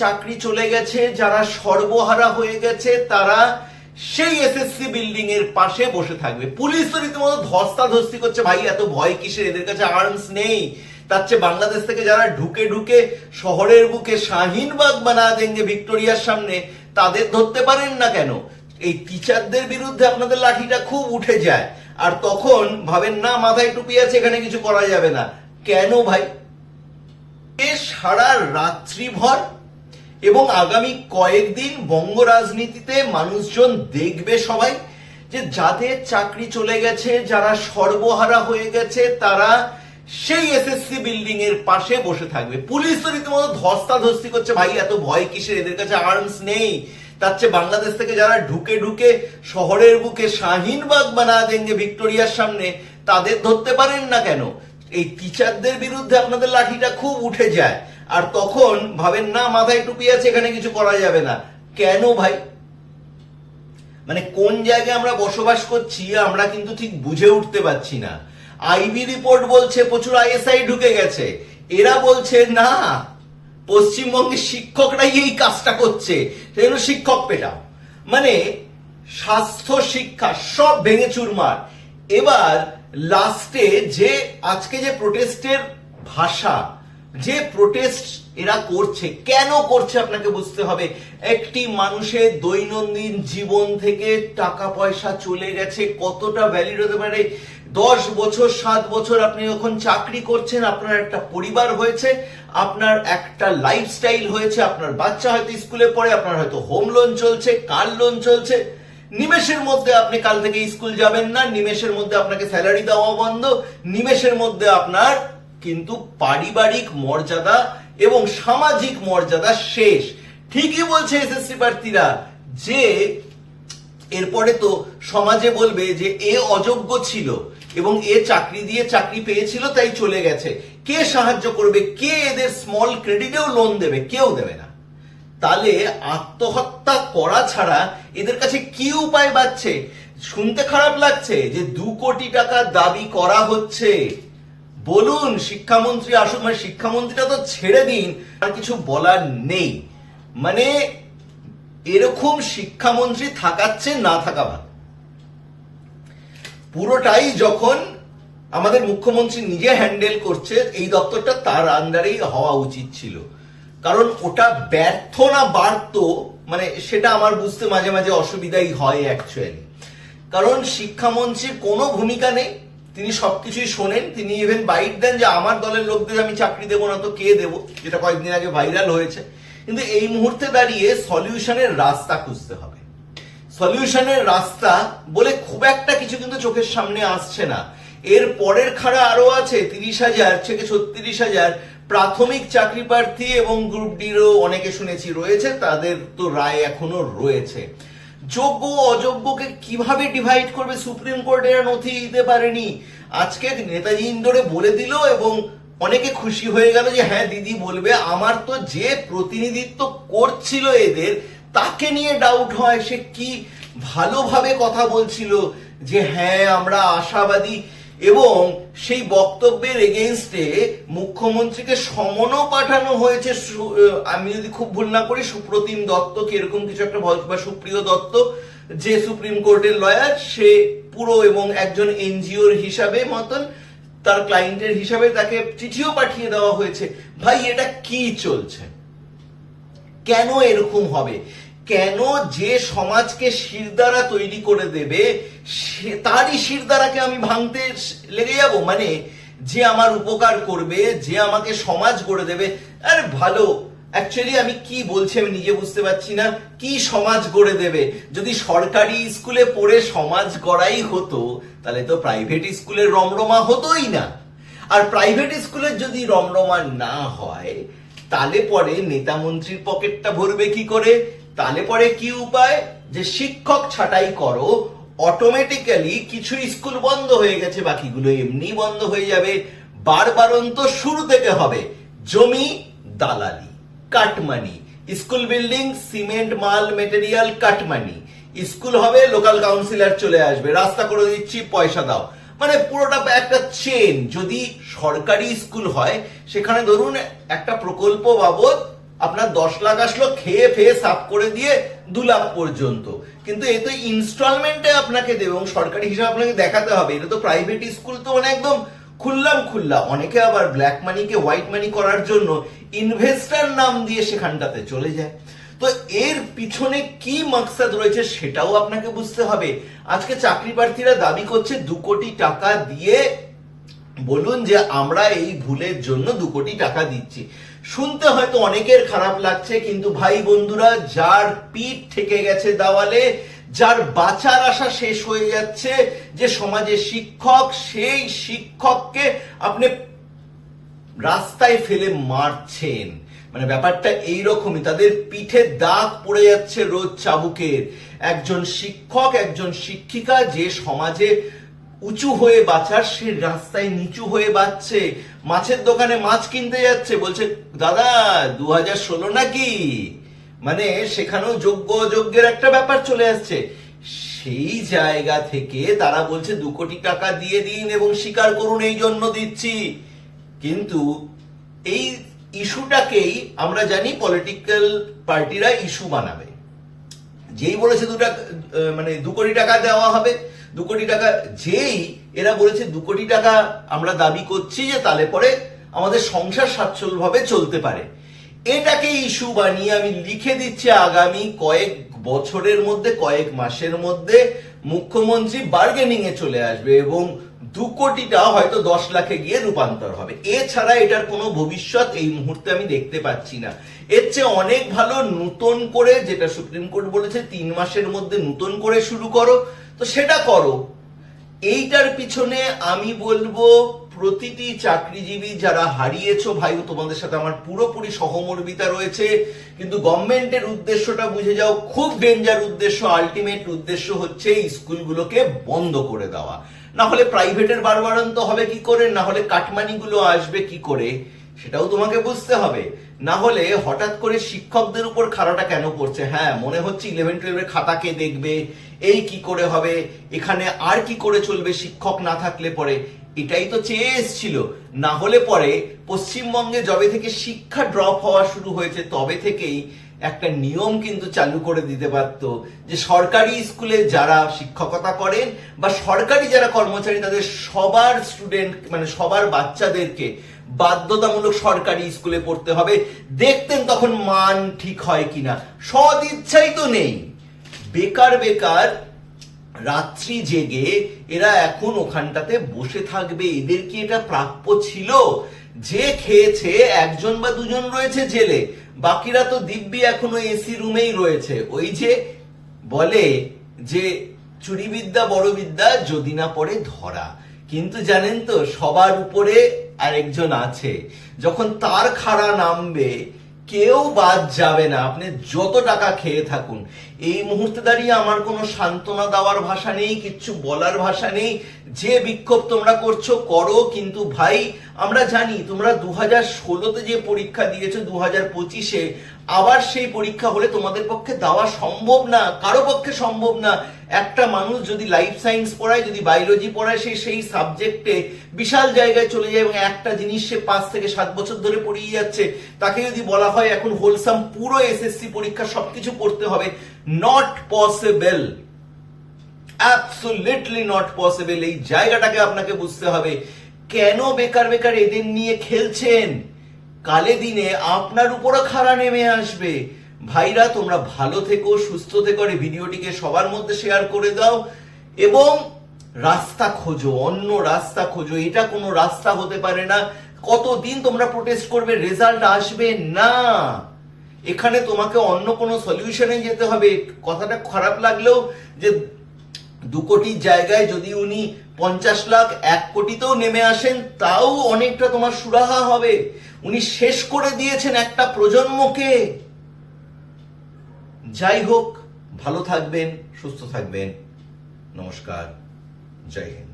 চাকরি চলে গেছে, যারা সর্বহারা হয়ে গেছে, তারা সেই এসএসসি বিল্ডিং এর পাশে বসে থাকবে। পুলিশ তো রীতিমতো ধস্তাধস্তি করছে, ভাই, এত ভয় কিসের? এদের কাছে আর্মস নেই। তার চেয়ে বাংলাদেশ থেকে যারা ঢুকে ঢুকে শহরের বুকে শাহিনবাগ বানা দেঙ্গে ভিক্টোরিয়ার সামনে, তাদের ধরতে পারেন না কেন? এই টিচারদের বিরুদ্ধে আপনাদের লাঠিটা খুব উঠে যায়। আর তখন ভাবেন, না, মাথায় টুপি আছে, এখানে কিছু করা যাবে না। কেন, ভাই? এ সারা রাত্রিভর এবং আগামী কয়েকদিন বঙ্গ রাজনীতিতে মানুষজন দেখবে সবাই যে যাদের চাকরি চলে গেছে, যারা সর্বহারা হয়ে গেছে, তারা সেই এসএসসি বিল্ডিং এর পাশে বসে থাকবে। পুলিশ তো রীতিমতো ধস্তাধস্তি করছে, ভাই, এত ভয় কিসের? এদের কাছে আর্মস নেই। তার চেয়ে বাংলাদেশ থেকে যারা ঢুকে ঢুকে শহরের বুকে শাহিনবাগ বানা দেঙ্গে ভিক্টোরিয়ার সামনে, তাদের ধরতে পারেন না কেন? এই টিচারদের বিরুদ্ধে আপনাদের লাঠিটা খুব উঠে যায়। আর তখন ভাবেন, না, মাথায় টুপি আছে, এখানে কিছু করা যাবে না। কেন ভাই? মানে কোন জায়গায় আমরা বসবাস করছি, আমরা কিন্তু ঠিক বুঝে উঠতে পারছি না। আইবি রিপোর্ট বলছে, প্রচুর আইএসআই ঢুকে গেছে। এরা বলছে, না, পশ্চিমবঙ্গের শিক্ষকরাই এই কাজটা করছে। সেজন্য শিক্ষক পেটাও। মানে স্বাস্থ্য, শিক্ষা সব ভেঙে চুরমার। এবার লাস্টে যে আজকে যে প্রোটেস্টের ভাষা, যে প্রোটেস্ট এরা করছে, কেন করছে আপনাকে বুঝতে হবে? একটি মানুষের দৈনন্দিন জীবন থেকে টাকা পয়সা চলে গেছে, কতটা ভ্যালিড হতে পারে? দশ বছর, সাত বছর আপনি যখন চাকরি করছেন, আপনার একটা পরিবার হয়েছে, আপনার একটা লাইফস্টাইল হয়েছে, আপনার বাচ্চা হয়তো স্কুলে পড়ে, আপনার হয়তো হোম লোন চলছে কার লোন চলছে নিমেষের মধ্যে আপনি কাল থেকে স্কুল যাবেন না, নিমেষের মধ্যে আপনাকে স্যালারি দেওয়া বন্ধ, নিমেষের মধ্যে আপনার কিন্তু পারিবারিক মর্যাদা এবং সামাজিক মর্যাদা শেষ। ঠিকই বলছে এসএসসি প্রার্থীরা যে এরপরে তো সমাজে বলবে যে এ অযোগ্য ছিল এবং এ চাকরি দিয়ে চাকরি পেয়েছিল, তাই চলে গেছে। কে সাহায্য করবে? কে এদের স্মল ক্রেডিটেও লোন দেবে? কেউ দেবে না। তাহলে আত্মহত্যা করা ছাড়া এদের কাছে কি উপায় পাচ্ছে শুনতে খারাপ লাগছে যে দু কোটি টাকা দাবি করা হচ্ছে। বলুন, শিক্ষামন্ত্রী আসুক মানে শিক্ষামন্ত্রীটা তো ছেড়ে দিন, আর কিছু বলার নেই। মানে এরকম শিক্ষামন্ত্রী থাকাচ্ছে, না থাকা ভালো। পুরোটাই যখন আমাদের মুখ্যমন্ত্রী নিজে হ্যান্ডেল করছে, এই দপ্তরটা তার আন্ডারেই হওয়া উচিত ছিল। কারণ ওটা ব্যর্থ না বাড়ত মানে সেটা আমার বুঝতে মাঝে মাঝে অসুবিধাই হয় অ্যাকচুয়ালি কারণ শিক্ষামন্ত্রীর কোনো ভূমিকা নেই, তিনি সবকিছুই শোনেন, তিনি ইভেন বাইট দেন যে আমার দলের লোকদের আমি চাকরি দেবো না তো কে দেবো, যেটা কয়েকদিন আগে ভাইরাল হয়েছে। কিন্তু এই মুহূর্তে দাঁড়িয়ে সলিউশনের রাস্তা খুঁজতে হবে। সলিউশনের রাস্তা বলে খুব একটা কিছু কিন্তু চোখের সামনে আসছে না। এর পরের খাড়া আরও আছে, তিরিশ হাজার থেকে ছত্রিশ হাজার প্রাথমিক চাকরি প্রার্থী এবং গ্রুপ ডিরও অনেকে শুনেছি রয়েছে, তাদের তো রায় এখনও রয়েছে। যোগ্য অযোগ্যকে কীভাবে ডিভাইড করবে সুপ্রিম কোর্ট এরা নথি দিতে পারেনি। আজকে নেতাজি ইন্দোরে বলে দিল এবং অনেকে খুশি হয়ে গেল যে হ্যাঁ দিদি বলবে, আমার তো যে প্রতিনিধিত্ব করছিল এদের, তাকে নিয়ে ডাউট হয়, সে কি ভালোভাবে কথা বলছিল যে হ্যাঁ আমরা আশাবাদী এবং সেই বক্তব্যের এগেনস্টে মুখ্যমন্ত্রীকে সমনও পাঠানো হয়েছে আমি যদি খুব ভুল না করি, সুপ্রতিম দত্ত কি এরকম কিছু একটা বা সুপ্রিয় দত্ত, যে সুপ্রিম কোর্টের লয়ার সে পুরো এবং একজন এনজিওর হিসাবে মতন, তার ক্লায়েন্টের হিসাবে তাকে চিঠিও পাঠিয়ে দেওয়া হয়েছে। ভাই, এটা কি চলছে? কেন এরকম হবে? কেন যে সমাজকে শিরদারা তৈরি করে দেবে, সে তারই শিরদারাকে আমি ভাঙতে লেগে যাব? মানে যে আমার উপকার করবে, যে আমাকে সমাজ গড়ে দেবে, আরে ভালো। অ্যাকচুয়ালি আমি কি বলছি আমি নিজে বুঝতে পারছি না। কি সমাজ গড়ে দেবে? যদি সরকারি স্কুলে পড়ে সমাজ গড়াই হতো, তাহলে তো প্রাইভেট স্কুলের রমরমা হতোই না। আর প্রাইভেট স্কুলের যদি রমরমা না হয়, তাহলে পরে নেতা মন্ত্রীর পকেটটা ভরবে কি করে? তাহলে পরে কি উপায়? যে শিক্ষক ছাঁটাই করো অটোমেটিক্যালি কিছু স্কুল বন্ধ হয়ে গেছে, বাকিগুলো এমনি বন্ধ হয়ে যাবে। বারবারন্ত শুরু থেকে হবে জমি, দালালি, cut money. School building, cement, মাল, মেটেরিয়াল, কাটমানি। স্কুল হবে, লোকাল কাউন্সিলর চলে আসবে, রাস্তা করে দিচ্ছি, পয়সা দাও। মানে পুরোটা একটা চেন যদি সরকারি স্কুল হয়, সেখানে ধরুন একটা প্রকল্প বাবদ আপনার দশ লাখ আসলো, খেয়ে ফেয়ে সাফ করে দিয়ে দু লাখ পর্যন্ত। কিন্তু এ তো ইনস্টলমেন্টে আপনাকে দেবে এবং সরকারি হিসাবে আপনাকে দেখাতে হবে। এটা তো প্রাইভেট স্কুল তো মানে একদম খুললাম খুল্লা অনেকে আবার ব্ল্যাক মানিকে হোয়াইট মানি করার জন্য ইনভেস্টার নাম দিয়ে সেখানটাতে চলে যায়। তো এর পিছনে কি মাকসাদ রয়েছে সেটাও আপনাকে বুঝতে হবে। আজকে চাকরি প্রার্থীরা দাবি করছে, দু কোটি টাকা দিয়ে বলুন যে আমরা এই ভুলের জন্য দু কোটি টাকা দিচ্ছি। শুনতে হয়তো অনেকের খারাপ লাগছে, কিন্তু ভাই বন্ধুরা, যার পিঠ থেকে গেছে দেওয়ালে, যার বাঁচার আশা শেষ হয়ে যাচ্ছে, যে সমাজে শিক্ষক, সেই শিক্ষককে আপনি রাস্তায় ফেলে মারছেন। মানে ব্যাপারটা এইরকমই, তাদের পিঠে দাগ পড়ে যাচ্ছে রোজ চাবুকের। একজন শিক্ষক, একজন শিক্ষিকা যে সমাজে উঁচু হয়ে বাঁচার সে রাস্তায় নিচু হয়ে বাঁচছে। মাছের দোকানে মাছ কিনতে যাচ্ছে। বলছে, দাদা দু হাজার ষোলো নাকি? মানে সেখানেও যোগ্য অযোগ্যের একটা ব্যাপার চলে আসছে। সেই জায়গা থেকে তারা বলছে, দু কোটি টাকা দিয়ে দিন এবং স্বীকার করুন, এই জন্য দিচ্ছি। কিন্তু এই ইস্যুটাকেই আমরা জানি, পলিটিক্যাল পার্টিরা ইস্যু বানাবে। যেই বলেছে দু টাকা মানে দু কোটি টাকা দেওয়া হবে, দু কোটি টাকা, যেই এরা বলেছে দু কোটি টাকা আমরা দাবি করছি যে তাহলে পরে আমাদের সংসার সচ্ছলভাবে চলতে পারে। এটাকে ইস্যু বানিয়ে আমি লিখে দিচ্ছি আগামী কয়েক বছরের মধ্যে, কয়েক মাসের মধ্যে মুখ্যমন্ত্রী বার্গেনিং এ চলে আসবে এবং দু কোটিটা হয়তো দশ লাখে গিয়ে রূপান্তর হবে। এছাড়া এটার কোনো ভবিষ্যৎ এই মুহূর্তে আমি দেখতে পাচ্ছি না। এর চেয়ে অনেক ভালো নতুন করে যেটা সুপ্রিম কোর্ট বলেছে, তিন মাসের মধ্যে নতুন করে শুরু করো। তো সেটা করো। এইটার পিছনে আমি বলব, প্রতিটি চাকরিজীবী যারা হারিয়েছো ভাই তোমাদের সাথে আমার পুরোপুরি সহমর্মিতা রয়েছে। কিন্তু গভর্নমেন্টের উদ্দেশ্যটা বুঝে যাও, খুব ডেঞ্জার উদ্দেশ্য আলটিমেট উদ্দেশ্য হচ্ছে স্কুলগুলোকে বন্ধ করে দেওয়া। না হলে প্রাইভেটের বারবারন্ত হবে কি করে? না হলে কাটমানিগুলো আসবে কি করে? সেটাও তোমাকে বুঝতে হবে। না হলে হঠাৎ করে শিক্ষকদের উপর খাড়াটা কেন পড়ছে? হ্যাঁ মনে হচ্ছে ইলেভেন টুয়েলভের খাতা কে দেখবে? এই কি করে হবে? এখানে আর কি করে চলবে শিক্ষক না থাকলে পরে? এটাই তো চেয়ে এসছিল না হলে পরে পশ্চিমবঙ্গে যবে থেকে শিক্ষা ড্রপ হওয়া শুরু হয়েছে, তবে থেকেই একটা নিয়ম কিন্তু চালু করে দিতে পারত যে সরকারি স্কুলে যারা শিক্ষকতা করেন বা সরকারি যারা কর্মচারী, তাদের সবার স্টুডেন্ট মানে সবার বাচ্চাদেরকে বাধ্যতামূলক সরকারি স্কুলে পড়তে হবে। দেখতেন তখন মান ঠিক হয় কিনা। সদ ইচ্ছাই তো নেই। বেকার বেকার, রাত্রি জেগে এরা এখন ওখানটাতে বসে থাকবে। এদের কি এটা প্রাপ্য ছিল? যে খেয়েছে, একজন বা দুজন রয়েছে জেলে, বাকিরা তো দিব্যি এখনও এসি রুমেই রয়েছে। ওই যে বলে যে চুরিবিদ্যা বড় বিদ্যা যদি না পড়ে ধরা। কিন্তু জানেন তো, সবার উপরে আরেকজন আছে। যখন তার খাড়া নামবে, কেউ বাদ যাবে না। আপনি যত টাকা খেয়ে থাকুন। এই মুহূর্তে দাঁড়িয়ে আমার কোনো সান্ত্বনা দেওয়ার ভাষা নেই, কিচ্ছু বলার ভাষা নেই। যে বিক্ষোভ তোমরা করছ, করো, কিন্তু ভাই, আমরা জানি তোমরা দু হাজার ষোলোতে যে পরীক্ষা দিয়েছ দু হাজার পঁচিশে, আবার সেই পরীক্ষা হলে তোমাদের পক্ষে দেওয়া সম্ভব না, কারও পক্ষে সম্ভব না। একটা মানুষ যদি লাইফ সায়েন্স পড়ায়, যদি বায়োলজি পড়ায়, সে সেই সাবজেক্টে বিশাল জায়গায় চলে যায় এবং একটা জিনিস সে পাঁচ থেকে সাত বছর ধরে পড়িয়ে যাচ্ছে। তাকে যদি বলা হয় এখন হোলসাম পুরো এসএসসি পরীক্ষা সবকিছু পড়তে হবে not possible absolutely not possible এই জায়গাটাকে আপনাকে বুঝতে হবে। কেন বেকার বেকার এদের নিয়ে খেলছেন? কালে দিনে আপনার উপরও খাড়া নেমে আসবে। ভাইরা, তোমরা ভালো থেকো, সুস্থ থেকো এই ভিডিওটিকে সবার মধ্যে শেয়ার করে দাও। এবং রাস্তা খোঁজো, অন্য রাস্তা খোঁজো। এটা কোনো রাস্তা হতে পারে না। কতদিন তোমরা প্রোটেস্ট করবে রেজাল্ট আসবে না। এখানে তোমাকে অন্য কোনো সলিউশনে যেতে হবে। কথাটা খারাপ লাগলেও যে দু কোটির জায়গায় যদি উনি পঞ্চাশ লাখ, এক কোটিতেও নেমে আসেন, তাও অনেকটা তোমার সুরাহা হবে। উনি শেষ করে দিয়েছেন একটা প্রজন্মকে। যাই হোক, ভালো থাকবেন, সুস্থ থাকবেন। নমস্কার, জয় হিন্দ।